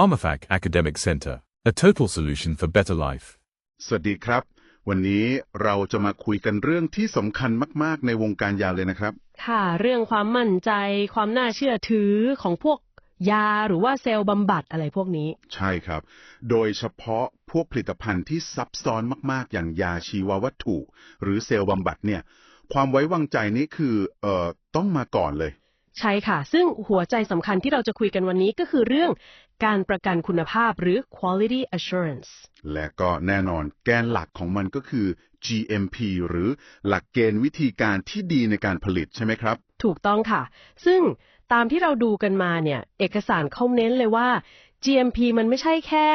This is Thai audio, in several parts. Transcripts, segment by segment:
PharmaFac Academic Center, a total solution for better life. สวัสดีครับ วันนี้เราจะมาคุยกันเรื่องที่สำคัญมาก ๆ ในวงการยาเลยนะครับ ค่ะ เรื่องความมั่นใจ ความน่าเชื่อถือของพวกยาหรือว่าเซลล์บำบัดอะไรพวกนี้ ใช่ครับ โดยเฉพาะพวกผลิตภัณฑ์ที่ซับซ้อนมาก ๆ อย่างยาชีววัตถุ หรือเซลล์บำบัดเนี่ย ความไว้วางใจนี้คือเอ่อต้องมาก่อนเลย ใช่ค่ะ ซึ่งหัวใจสำคัญที่เราจะคุยกันวันนี้ก็คือเรื่องการประกันคุณภาพหรือ quality assurance และก็แน่นอนแกนหลักของมันก็คือ GMP หรือหลักเกณฑ์วิธีการที่ดีในการผลิตใช่ไหมครับ ถูกต้องค่ะ ซึ่งตามที่เราดูกันมาเนี่ยเอกสารเขาเน้นเลยว่า GMP มันไม่ใช่แค่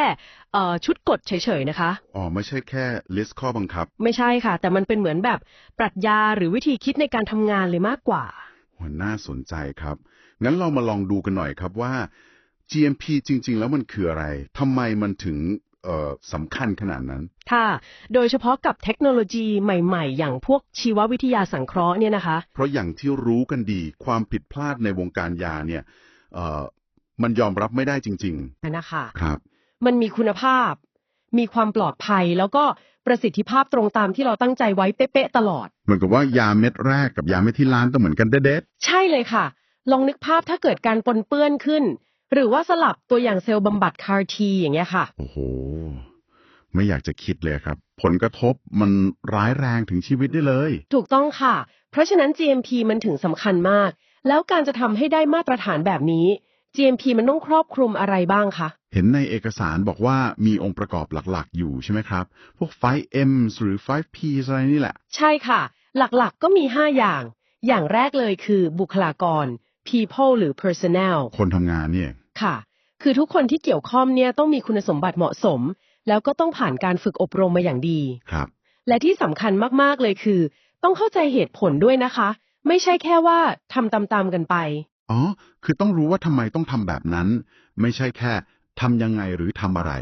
เอ่อชุดกฎเฉยๆนะคะ อ๋อ ไม่ใช่แค่ลิสต์ข้อบังคับ ไม่ใช่ค่ะ แต่มันเป็นเหมือนแบบปรัชญาหรือวิธีคิดในการทำงานเลยมากกว่า หัวน่าสนใจครับ งั้นเรามาลองดูกันหน่อยครับว่า GMP จริง ๆ แล้วมันคืออะไรทำไมมันถึงเอ่อสำคัญขนาดนั้น ค่ะ โดยเฉพาะกับเทคโนโลยีใหม่ๆ อย่างพวกชีววิทยาสังเคราะห์เนี่ยนะคะ เพราะอย่างที่รู้กันดีความผิดพลาดในวงการยาเนี่ยเอ่อมันยอมรับไม่ได้จริงนะคะๆครับ มันมีคุณภาพ มีความปลอดภัยแล้วก็ ประสิทธิภาพตรงตามที่เราตั้งใจไว้เป๊ะๆตลอด เหมือนกับว่ายาเม็ดแรกกับยาเม็ดที่ร้านต้องเหมือนกันเด็ดใช่เลยค่ะ ลองนึกภาพถ้าเกิดการปนเปื้อนขึ้น หรือว่าสลับตัวอย่างเซลล์บำบัดคาร์ทีอย่างเงี้ยค่ะ ๆโอ้โห ไม่อยากจะคิดเลยครับ ผลกระทบมันร้ายแรงถึงชีวิตได้เลย ถูกต้องค่ะ เพราะฉะนั้น GMP มันถึงสำคัญมาก แล้วการจะทำให้ได้มาตรฐานแบบนี้ GMP มันต้องครอบคลุมอะไรบ้างคะ เห็นในเอกสารบอกว่ามีองค์ประกอบหลักๆ อยู่ใช่ไหมครับ พวก 5Ms หรือ 5Ps อะไรนี่แหละ ใช่ค่ะ หลักๆก็มี 5 อย่าง อย่างแรกเลยคือบุคลากร people หรือ personnel คนทำงานเนี่ยค่ะ คือทุกคนที่เกี่ยวข้องเนี่ยต้องมีคุณสมบัติเหมาะสม แล้วก็ต้องผ่านการฝึกอบรมมาอย่างดี ครับ และที่สำคัญมากๆเลยคือ ต้องเข้าใจเหตุผลด้วยนะคะ ไม่ใช่แค่ว่าทำตามๆกันไป อ๋อ คือต้องรู้ว่าทำไมต้องทำแบบนั้น ไม่ใช่แค่ทำยังไงหรือทำอะไร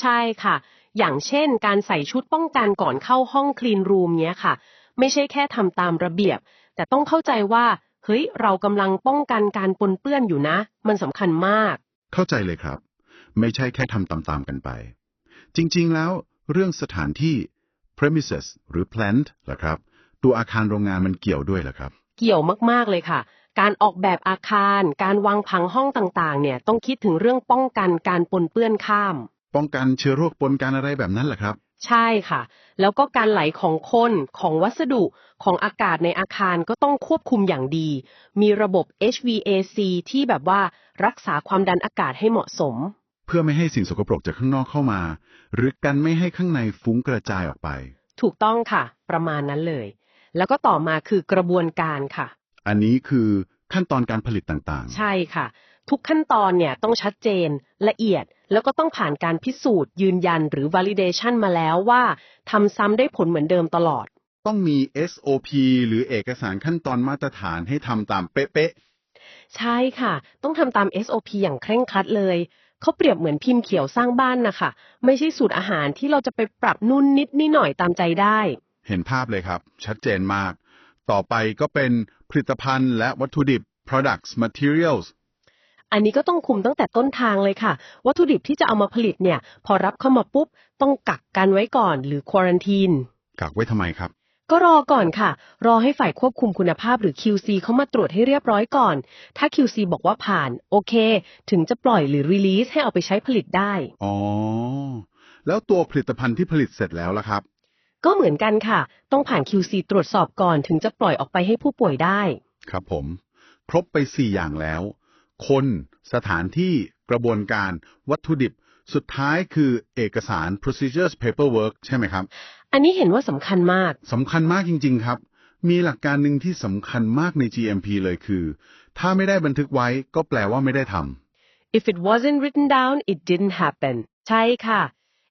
ใช่ค่ะ อย่างเช่น การใส่ชุดป้องกันก่อนเข้าห้องคลีนรูมเนี้ยค่ะ ไม่ใช่แค่ทำตามระเบียบ แต่ต้องเข้าใจว่า เฮ้ย เรากำลังป้องกันการปนเปื้อนอยู่นะ มันสำคัญมาก เข้าใจเลยครับ ไม่ใช่แค่ทำตามๆกันไป จริงๆ แล้วเรื่องสถานที่ premises หรือ plant ล่ะครับ ตัวอาคารโรงงานมันเกี่ยวด้วยเหรอครับ เกี่ยวมากๆเลยค่ะ การออกแบบอาคาร การวางผังห้องต่างๆ เนี่ยต้องคิดถึงเรื่องป้องกันการปนเปื้อนข้าม ป้องกันเชื้อโรคปนกันอะไรแบบนั้นเหรอครับ ใช่ค่ะ แล้วก็การไหลของคนของวัสดุของอากาศในอาคารก็ต้องควบคุมอย่างดี มีระบบ HVAC ที่แบบว่ารักษาความดันอากาศให้เหมาะสม เพื่อไม่ให้สิ่งสกปรกจากข้างนอกเข้ามา หรือกันไม่ให้ข้างในฟุ้งกระจายออกไป ถูกต้องค่ะ ประมาณนั้นเลย แล้วก็ต่อมาคือกระบวนการค่ะ อันนี้คือขั้นตอนการผลิตต่างๆ ใช่ค่ะ ทุกขั้นตอนเนี่ยต้องชัดเจนละเอียด แล้วก็ต้องผ่านการพิสูจน์ ยืนยันหรือ validation มาแล้วว่าทำซ้ำได้ผลเหมือนเดิมตลอด ต้องมี SOP หรือเอกสารขั้นตอนมาตรฐานให้ทำตามเป๊ะใช่ค่ะ ต้องทำตาม SOP อย่างเคร่งครัดเลย เขาเปรียบเหมือนพิมพ์เขียวสร้างบ้านนะคะไม่ใช่สูตรอาหารที่เราจะไปปรับนู่นนิดนี่หน่อยตามใจได้ๆเห็นภาพเลยครับ ชัดเจนมาก ต่อไปก็เป็นผลิตภัณฑ์และวัตถุดิบ products materials อันนี้ก็ต้องคุมตั้งแต่ต้นทางเลยค่ะ วัตถุดิบที่จะเอามาผลิตเนี่ย พอรับเข้ามาปุ๊บ ต้องกักกันไว้ก่อนหรือควอรันทีน กักไว้ทำไมครับ ก็รอก่อนค่ะ รอให้ฝ่ายควบคุมคุณภาพหรือ QC เข้ามาตรวจให้เรียบร้อยก่อน ถ้า QC บอกว่าผ่าน โอเค ถึงจะปล่อยหรือ release ให้เอาไปใช้ผลิตได้ อ๋อ แล้วตัวผลิตภัณฑ์ที่ผลิตเสร็จแล้วล่ะครับ ก็เหมือนกันค่ะ ต้องผ่าน QC ตรวจสอบก่อนถึงจะปล่อยออกไปให้ผู้ป่วยได้ ครับผม ครบไป 4 อย่างแล้ว คน สถานที่กระบวนการ วัตถุดิบ สุดท้ายคือเอกสาร procedures paperwork ใช่ไหมครับ อันนี้เห็นว่าสำคัญมากสำคัญมากจริง ๆ ครับ มีหลักการหนึ่งที่สำคัญมากใน GMP เลยคือ ถ้าไม่ได้บันทึกไว้ก็แปลว่าไม่ได้ทำ if it wasn't written down it didn't happen ใช่ค่ะ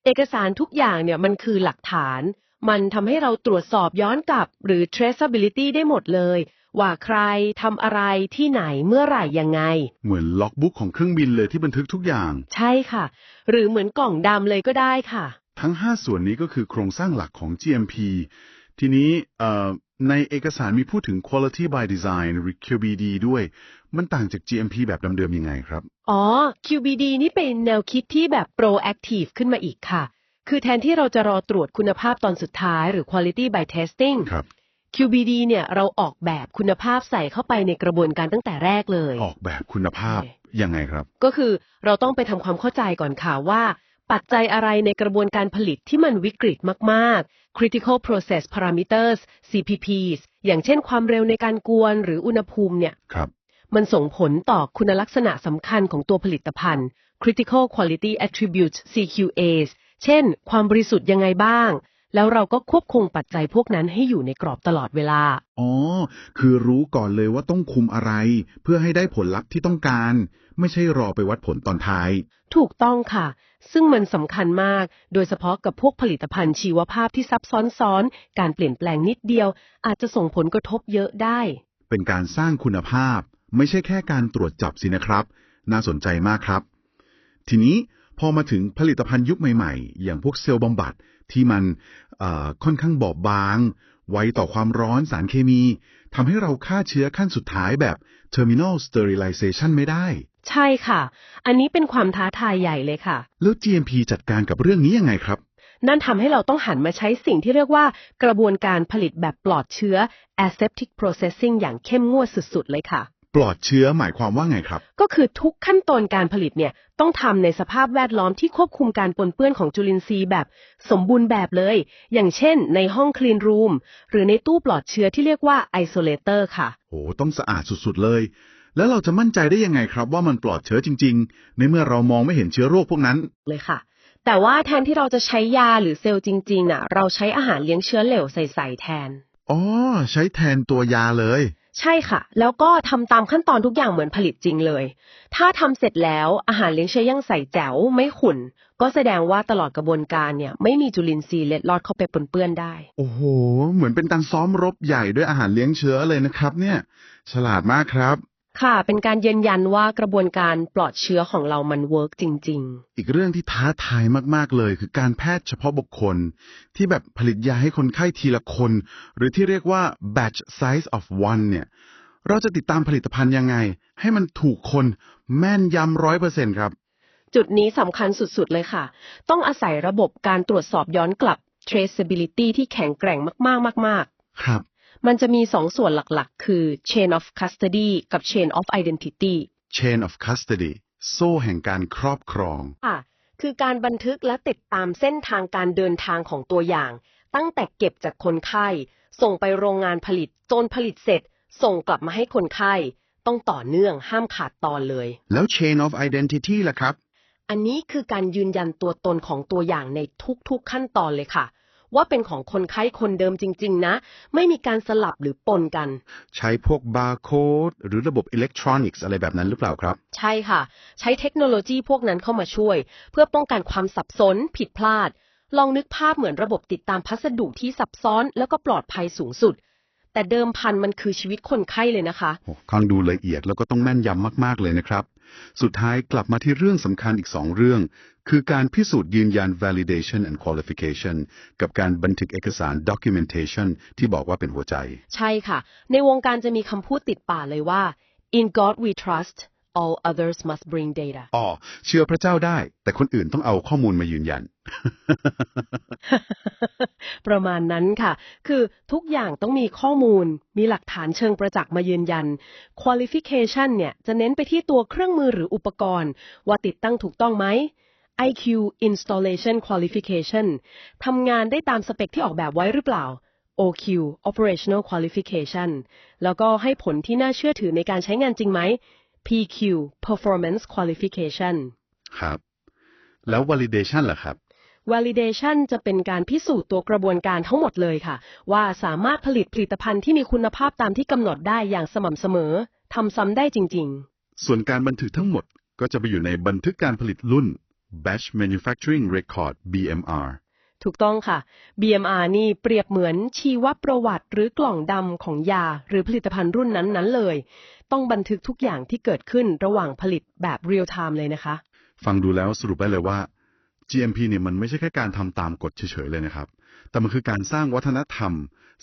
เอกสารทุกอย่างเนี่ยมันคือหลักฐาน มันทำให้เราตรวจสอบย้อนกลับ หรือ traceability ได้หมดเลย ว่าใครทำอะไรที่ไหนเมื่อไหร่ยังไง เหมือนล็อกบุ๊กของเครื่องบินเลยที่บันทึกทุกอย่าง ใช่ค่ะ หรือเหมือนกล่องดำเลยก็ได้ค่ะ ทั้ง 5 ส่วนนี้ก็คือโครงสร้างหลักของ GMP ทีนี้เอ่อในเอกสารมีพูดถึง quality by design หรือ QBD ด้วย มันต่างจาก GMP แบบเดิมๆยังไงครับ อ๋อ QBD นี่เป็นแนวคิดที่แบบ proactive ขึ้นมาอีกค่ะ คือแทนที่เราจะรอตรวจคุณภาพตอนสุดท้ายหรือ quality by testing ครับ QBD เนี่ยเราออกแบบคุณภาพใส่เข้าไปในกระบวนการตั้งแต่แรกเลย ออกแบบคุณภาพใช่ยังไงครับ ก็คือเราต้องไปทำความเข้าใจก่อนค่ะว่า ปัจจัยอะไรในกระบวนการผลิตที่มันวิกฤตมากๆ critical process parameters CPPs อย่างเช่นความเร็วในการกวนหรืออุณหภูมิเนี่ยครับมันส่งผลต่อคุณลักษณะสำคัญของตัวผลิตภัณฑ์ critical quality attributes CQAs เช่น ความบริสุทธิ์ยังไงบ้าง แล้วเราก็ควบคุมปัจจัยพวกนั้นให้อยู่ในกรอบตลอดเวลา อ๋อ คือรู้ก่อนเลยว่าต้องคุมอะไร เพื่อให้ได้ผลลัพธ์ที่ต้องการ ไม่ใช่รอไปวัดผลตอนท้าย ถูกต้องค่ะ ซึ่งมันสำคัญมาก โดยเฉพาะกับพวกผลิตภัณฑ์ชีวภาพที่ซับซ้อนๆการเปลี่ยนแปลงนิดเดียว อาจจะส่งผลกระทบเยอะได้ เป็นการสร้างคุณภาพ ไม่ใช่แค่การตรวจจับสินะครับ น่าสนใจมากครับ ทีนี้ พอมาถึงผลิตภัณฑ์ยุคใหม่ๆ อย่างพวกเซลล์บำบัดที่มันเอ่อค่อนข้างบอบบาง ไวต่อความร้อนสารเคมีทำให้เราฆ่าเชื้อขั้นสุดท้ายแบบ terminal sterilization ไม่ได้ ใช่ค่ะ อันนี้เป็นความท้าทายใหญ่เลยค่ะ แล้ว GMP จัดการกับเรื่องนี้ยังไงครับ นั่นทำให้เราต้องหันมาใช้สิ่งที่เรียกว่ากระบวนการผลิตแบบปลอดเชื้อ aseptic processing อย่างเข้มงวดสุดๆเลยค่ะ ปลอดเชื้อหมายความว่าไงครับ ก็คือทุกขั้นตอนการผลิตเนี่ยต้องทำในสภาพแวดล้อมที่ควบคุมการปนเปื้อนของจุลินทรีย์แบบสมบูรณ์แบบเลย อย่างเช่น ในห้องคลีนรูมหรือในตู้ปลอดเชื้อที่เรียกว่า isolator ค่ะโหต้องสะอาดสุดๆเลย แล้วเราจะมั่นใจได้ยังไงครับ ว่ามันปลอดเชื้อจริง ๆ ในเมื่อเรามองไม่เห็นเชื้อโรคพวกนั้นเลยค่ะ แต่ว่าแทนที่เราจะใช้ยาหรือเซลล์จริงๆน่ะ เราใช้อาหารเลี้ยงเชื้อเหลวใส่ๆแทนอ๋อใช้แทนตัวยาเลย ใช่ค่ะ แล้วก็ทำตามขั้นตอนทุกอย่างเหมือนผลิตจริงเลย ถ้าทำเสร็จแล้วอาหารเลี้ยงเชื้อยังใส่แจ๋วไม่ขุ่น ก็แสดงว่าตลอดกระบวนการเนี่ย ไม่มีจุลินทรีย์เล็ดลอดเข้าไปปนเปื้อนได้ โอ้โห เหมือนเป็นการซ้อมรบใหญ่ด้วยอาหารเลี้ยงเชื้อเลยนะครับ เนี่ย ฉลาดมากครับ ค่ะ เป็นการยืนยันว่ากระบวนการปลอดเชื้อของเรามันเวิร์กจริง อีกเรื่องที่ท้าทายมากๆเลย คือการแพทย์เฉพาะบุคคล ที่แบบผลิตยาให้คนไข้ทีละคน หรือที่เรียกว่า batch size of one เนี่ย เราจะติดตามผลิตภัณฑ์ยังไง ให้มันถูกคนแม่นยำร้อยเปอร์เซ็นครับๆจุดนี้สำคัญสุด ๆ เลยค่ะ ต้องอาศัยระบบการตรวจสอบย้อนกลับ traceability ที่แข็งแกร่งมากๆ มากครับๆ มันจะมีสองส่วนหลักๆ คือ chain of custody กับ chain of identity chain of custody โซ่แห่งการครอบครองค่ะคือการบันทึกและติดตามเส้นทางการเดินทางของตัวอย่าง ตั้งแต่เก็บจากคนไข้ ส่งไปโรงงานผลิต จนผลิตเสร็จ ส่งกลับมาให้คนไข้ ต้องต่อเนื่องห้ามขาดตอนเลย แล้ว chain of identity ล่ะครับ อันนี้คือการยืนยันตัวตนของตัวอย่างในทุกๆขั้นตอนเลยค่ะ ว่าเป็นของคนไข้คนเดิมจริง ๆ นะ ไม่มีการสลับหรือปนกัน ใช้พวกบาร์โค้ดหรือระบบอิเล็กทรอนิกส์อะไรแบบนั้นหรือเปล่าครับ ใช่ค่ะ ใช้เทคโนโลยีพวกนั้นเข้ามาช่วย เพื่อป้องกันความสับสน ผิดพลาด ลองนึกภาพเหมือนระบบติดตามพัสดุที่ซับซ้อน แล้วก็ปลอดภัยสูงสุดแต่เดิมพันมันคือชีวิตคนไข้เลยนะคะโอ้ฟังดูละเอียดแล้วก็ต้องแม่นยำมาก ๆ เลยนะครับ สุดท้ายกลับมาที่เรื่องสำคัญอีกสองเรื่อง คือการพิสูจน์ยืนยัน validation and qualification กับการบันทึกเอกสาร documentation ที่บอกว่าเป็นหัวใจ ใช่ค่ะ ในวงการจะมีคำพูดติดป่ากเลยว่า in God we trust all others must bring data อ๋อเชื่อพระเจ้าได้ แต่คนอื่นต้องเอาข้อมูลมายืนยัน ประมาณนั้นค่ะ คือทุกอย่างต้องมีข้อมูล มีหลักฐานเชิงประจักษ์มายืนยัน qualification เนี่ย จะเน้นไปที่ตัวเครื่องมือหรืออุปกรณ์ ว่าติดตั้งถูกต้องไหม IQ installation qualification ทำงานได้ตามสเปคที่ออกแบบไว้หรือเปล่า OQ operational qualification แล้วก็ให้ผลที่น่าเชื่อถือในการใช้งานจริงไหม PQ performance qualification ครับ แล้ว validation ล่ะครับ validation จะเป็นการพิสูจน์ตัวกระบวนการทั้งหมดเลยค่ะ ว่าสามารถผลิตผลิตภัณฑ์ที่มีคุณภาพตามที่กำหนดได้อย่างสม่ำเสมอทำซ้ำได้จริงส่วนการบันทึกทั้งหมดก็จะไปอยู่ในบันทึกการผลิตรุ่น batch manufacturing record BMR ๆ ถูกต้องค่ะ BMR นี่เปรียบเหมือนชีวประวัติหรือกล่องดำของยา หรือผลิตภัณฑ์รุ่นนั้น ๆ เลย ต้องบันทึกทุกอย่างที่เกิดขึ้นระหว่างผลิตแบบ real time เลยนะคะ ฟังดูแล้วสรุปได้เลยว่า GMP เนี่ยมันไม่ใช่แค่การทำตามกฎเฉยๆเลยนะครับ แต่มันคือการสร้างวัฒนธรรม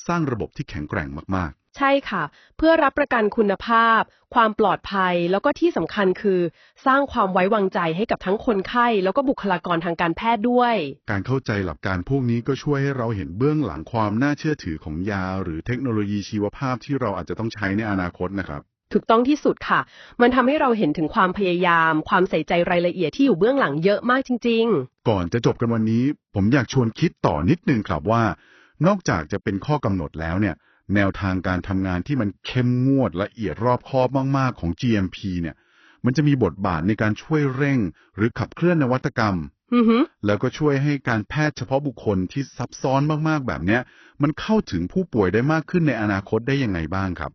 สร้างระบบที่แข็งแกร่งมาก ใช่ค่ะ เพื่อรับประกันคุณภาพ ความปลอดภัย แล้วก็ที่สำคัญคือ สร้างความไว้วางใจให้กับทั้งคนไข้ แล้วก็บุคลากรทางการแพทย์ด้วยๆการเข้าใจหลักการพวกนี้ก็ช่วยให้เราเห็นเบื้องหลังความน่าเชื่อถือของยา หรือเทคโนโลยีชีวภาพที่เราอาจจะต้องใช้ในอนาคตนะครับถูกต้องที่สุดค่ะ มันทำให้เราเห็นถึงความพยายาม ความใส่ใจรายละเอียดที่อยู่เบื้องหลังเยอะมากจริงก่อนจะจบกันวันนี้ ผมอยากชวนคิดต่อนิดนึงครับว่า นอกจากจะเป็นข้อกำหนดแล้วเนี่ย แนวทางการทำงานที่มันเข้มงวดละเอียดรอบคอบมาก ๆ ของ GMP เนี่ย มันจะมีบทบาทในการช่วยเร่ง หรือขับเคลื่อนนวัตกรรมๆอือหือแล้วก็ช่วยให้การแพทย์เฉพาะบุคคลที่ซับซ้อนมาก ๆ แบบเนี้ย มันเข้าถึงผู้ป่วยได้มากขึ้นในอนาคตได้ยังไงบ้างครับ